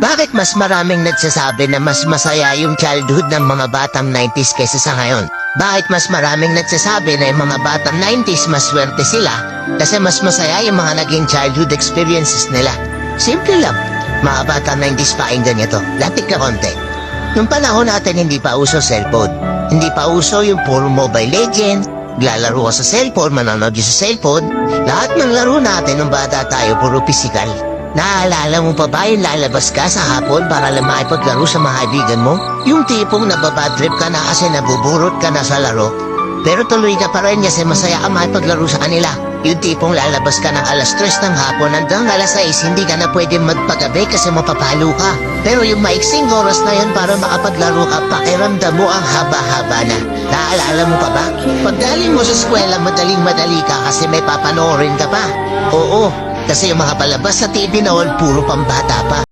Bakit mas maraming nagsasabi na mas masaya yung childhood ng mga batang 90s kaysa sa ngayon? Bakit mas maraming nagsasabi na yung mga batang 90s mas swerte sila kasi mas masaya yung mga naging childhood experiences nila? Simple lang. Mga batang 90s pakinggan nyo to. Lapit ka konti. Nung panahon natin hindi pa uso cellphone. Hindi pa uso yung puro Mobile Legends, Lalaro ka sa cellphone, manonood ka sa cellphone. Lahat ng laro natin nung bata tayo, puro physical. Naalala mo pa ba yung lalabas ka sa hapon para lang makipaglaro sa mga kaibigan mo? Yung tipong nababadrip ka na kasi nabuburot ka na sa laro. Pero tuloy ka pa rin kasi masaya ka makipaglaro sa kanila. Yung tipong lalabas ka ng alas 3 ng hapon hanggang alas 6 hindi ka na pwede magpagabi kasi mapapalo ka. Pero yung maiksing oras na yun para makapaglaro ka, pakiramdam mo ang haba-haba na. Naalala mo pa ba? Pagdaling mo sa eskwela, madaling-madali ka kasi may papanoorin ka pa. Oo, kasi yung mga palabas sa TV noon, puro pambata pa.